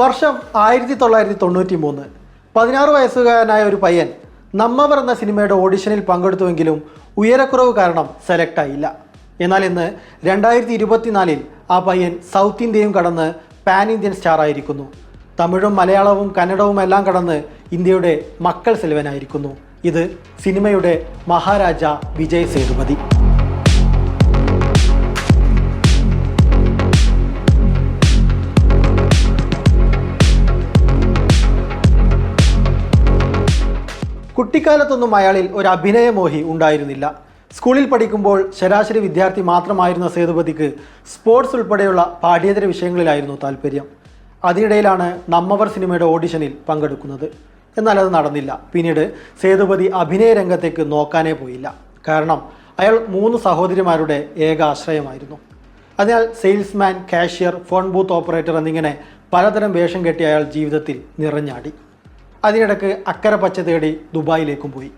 വർഷം ആയിരത്തി തൊള്ളായിരത്തി തൊണ്ണൂറ്റി മൂന്ന് പതിനാറ് വയസ്സുകാരനായ ഒരു പയ്യൻ നമ്മവർ എന്ന സിനിമയുടെ ഓഡിഷനിൽ പങ്കെടുത്തുവെങ്കിലും ഉയരക്കുറവ് കാരണം സെലക്ട് ആയില്ല. എന്നാൽ ഇന്ന് രണ്ടായിരത്തി ഇരുപത്തിനാലിൽ ആ പയ്യൻ സൗത്ത് ഇന്ത്യയും കടന്ന് പാൻ ഇന്ത്യൻ സ്റ്റാർ ആയിരിക്കുന്നു. തമിഴും മലയാളവും കന്നഡവും എല്ലാം കടന്ന് ഇന്ത്യയുടെ മക്കൾ സെൽവനായിരിക്കുന്നു ഇത് സിനിമയുടെ മഹാരാജ വിജയ് സേതുപതി. കുട്ടിക്കാലത്തൊന്നും അയാളിൽ ഒരു അഭിനയമോഹി ഉണ്ടായിരുന്നില്ല. സ്കൂളിൽ പഠിക്കുമ്പോൾ ശരാശരി വിദ്യാർത്ഥി മാത്രമായിരുന്ന സേതുപതിക്ക് സ്പോർട്സ് ഉൾപ്പെടെയുള്ള പാഠ്യേതര വിഷയങ്ങളിലായിരുന്നു താല്പര്യം അതിനിടയിലാണ് നമ്മവർ സിനിമയുടെ ഓഡിഷനിൽ പങ്കെടുക്കുന്നത്. എന്നാൽ അത് നടന്നില്ല. പിന്നീട് സേതുപതി അഭിനയ രംഗത്തേക്ക് നോക്കാനേ പോയില്ല. കാരണം അയാൾ മൂന്ന് സഹോദരിമാരുടെ ഏക ആശ്രയമായിരുന്നു. അതിനാൽ salesman cashier phone booth operator എന്നിങ്ങനെ പലതരം വേഷം കെട്ടി അയാൾ ജീവിതത്തിൽ നിറഞ്ഞാടി. അതിനിടക്ക് അക്കരെ പച്ച തേടി ദുബായിലേക്കും പോയി.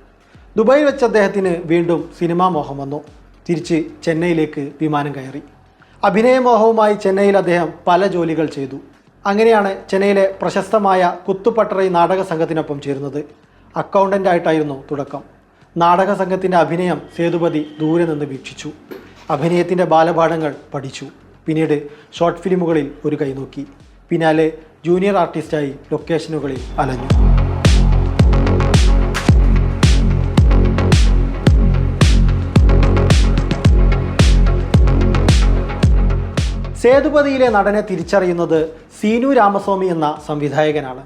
ദുബായിൽ വെച്ച് അദ്ദേഹത്തിന് വീണ്ടും സിനിമാ മോഹം വന്നു. തിരിച്ച് ചെന്നൈയിലേക്ക് വിമാനം കയറി. അഭിനയമോഹവുമായി ചെന്നൈയിൽ അദ്ദേഹം പല ജോലികൾ ചെയ്തു. അങ്ങനെയാണ് ചെന്നൈയിലെ പ്രശസ്തമായ കുത്തുപട്ടറൈ നാടക സംഘത്തിനൊപ്പം ചേരുന്നത്. അക്കൗണ്ടന്റ് ആയിട്ടായിരുന്നു തുടക്കം. നാടക സംഘത്തിന്റെ അഭിനയം സേതുപതി ദൂരെ നിന്ന് വീക്ഷിച്ചു. അഭിനയത്തിന്റെ ബാലപാഠങ്ങൾ പഠിച്ചു. പിന്നീട് ഷോർട്ട് ഫിലിമുകളിൽ ഒരു കൈ നോക്കി. പിന്നാലെ ജൂനിയർ ആർട്ടിസ്റ്റായി ലൊക്കേഷനുകളിൽ അലഞ്ഞു. സേതുപതിയിലെ നടനെ തിരിച്ചറിയുന്നത് സീനു രാമസ്വാമി എന്ന സംവിധായകനാണ്.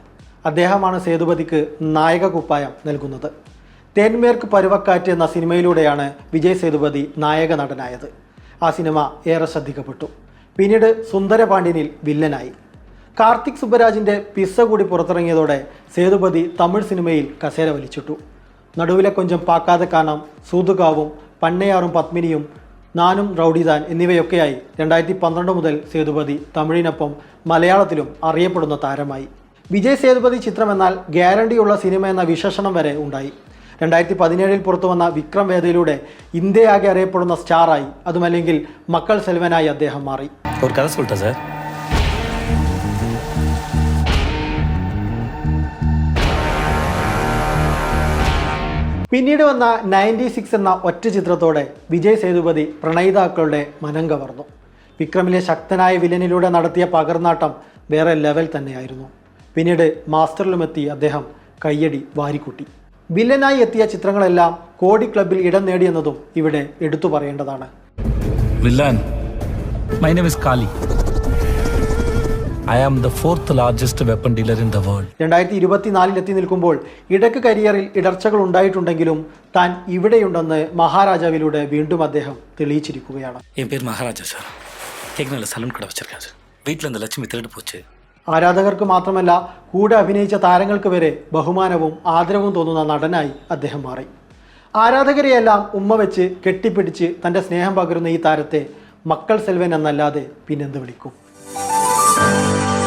അദ്ദേഹമാണ് സേതുപതിക്ക് നായക കുപ്പായം നൽകുന്നത്. തേന്മേർക്ക് പരുവക്കാറ്റ് എന്ന സിനിമയിലൂടെയാണ് വിജയ് സേതുപതി നായക നടനായത്. ആ സിനിമ ഏറെ ശ്രദ്ധിക്കപ്പെട്ടു. പിന്നീട് സുന്ദരപാണ്ഡ്യനിൽ വില്ലനായി. കാർത്തിക് സുബ്ബരാജിന്റെ പിസ്സ കൂടി പുറത്തിറങ്ങിയതോടെ സേതുപതി തമിഴ് സിനിമയിൽ കസേര വലിച്ചിട്ടു. നടുവിലെ കൊഞ്ചം പാക്കാതെ കാണാം സൂതുകാവും പണ്ണയാറും പത്മിനിയും നാനും റൗഡിദാൻ എന്നിവയൊക്കെയായി രണ്ടായിരത്തി പന്ത്രണ്ട് മുതൽ സേതുപതി തമിഴിനൊപ്പം മലയാളത്തിലും അറിയപ്പെടുന്ന താരമായി. വിജയ് സേതുപതി ചിത്രമെന്നാൽ ഗ്യാരണ്ടിയുള്ള സിനിമ എന്ന വിശേഷണം വരെ ഉണ്ടായി. രണ്ടായിരത്തി പതിനേഴിൽ പുറത്തുവന്ന വിക്രം വേദയിലൂടെ ഇന്ത്യയാകെ അറിയപ്പെടുന്ന സ്റ്റാറായി. അതുമല്ലെങ്കിൽ മക്കൾ സെൽവനായി അദ്ദേഹം മാറി. ഒരു കഥ സാർ. പിന്നീട് വന്ന നയന്റി സിക്സ് എന്ന ഒറ്റ ചിത്രത്തോടെ വിജയ് സേതുപതി പ്രണയിതാക്കളുടെ മനം കവർന്നു. വിക്രമിലെ ശക്തനായ വില്ലനിലൂടെ നടത്തിയ പകർന്നാട്ടം വേറെ ലെവൽ തന്നെയായിരുന്നു. പിന്നീട് മാസ്റ്ററിലുമെത്തി അദ്ദേഹം കയ്യടി വാരിക്കൂട്ടി. വില്ലനായി എത്തിയ ചിത്രങ്ങളെല്ലാം കോടി ക്ലബിൽ ഇടം നേടിയെന്നതും ഇവിടെ എടുത്തു പറയേണ്ടതാണ്. name is Kali. I am the fourth largest weapon dealer in the world രണ്ടായിരത്തി ഇരുപത്തിനാലിൽ എത്തി നിൽക്കുമ്പോൾ ഇടയ്ക്ക് കരിയറിൽ ഇടർച്ചകൾ ഉണ്ടായിട്ടുണ്ടെങ്കിലും താൻ ഇവിടെയുണ്ടെന്ന് മഹാരാജാവിലൂടെ വീണ്ടും അദ്ദേഹം തെളിയിച്ചിരിക്കുകയാണ്. എൻ പേര് മഹാരാജ സ്ഥലം കട വെച്ചിരിക്കാം സാർ. വീട്ടിലെന്താ ലക്ഷ്മി തേടി പോച്ച് ആരാധകർക്ക് മാത്രമല്ല കൂടെ അഭിനയിച്ച താരങ്ങൾക്ക് വരെ ബഹുമാനവും ആദരവും തോന്നുന്ന നടനായി അദ്ദേഹം മാറി. ആരാധകരെയെല്ലാം ഉമ്മ വെച്ച് കെട്ടിപ്പിടിച്ച് തന്റെ സ്നേഹം പകരുന്ന ഈ താരത്തെ മക്കൾ സെൽവൻ എന്നല്ലാതെ പിന്നെന്ത് വിളിക്കും? Podcast.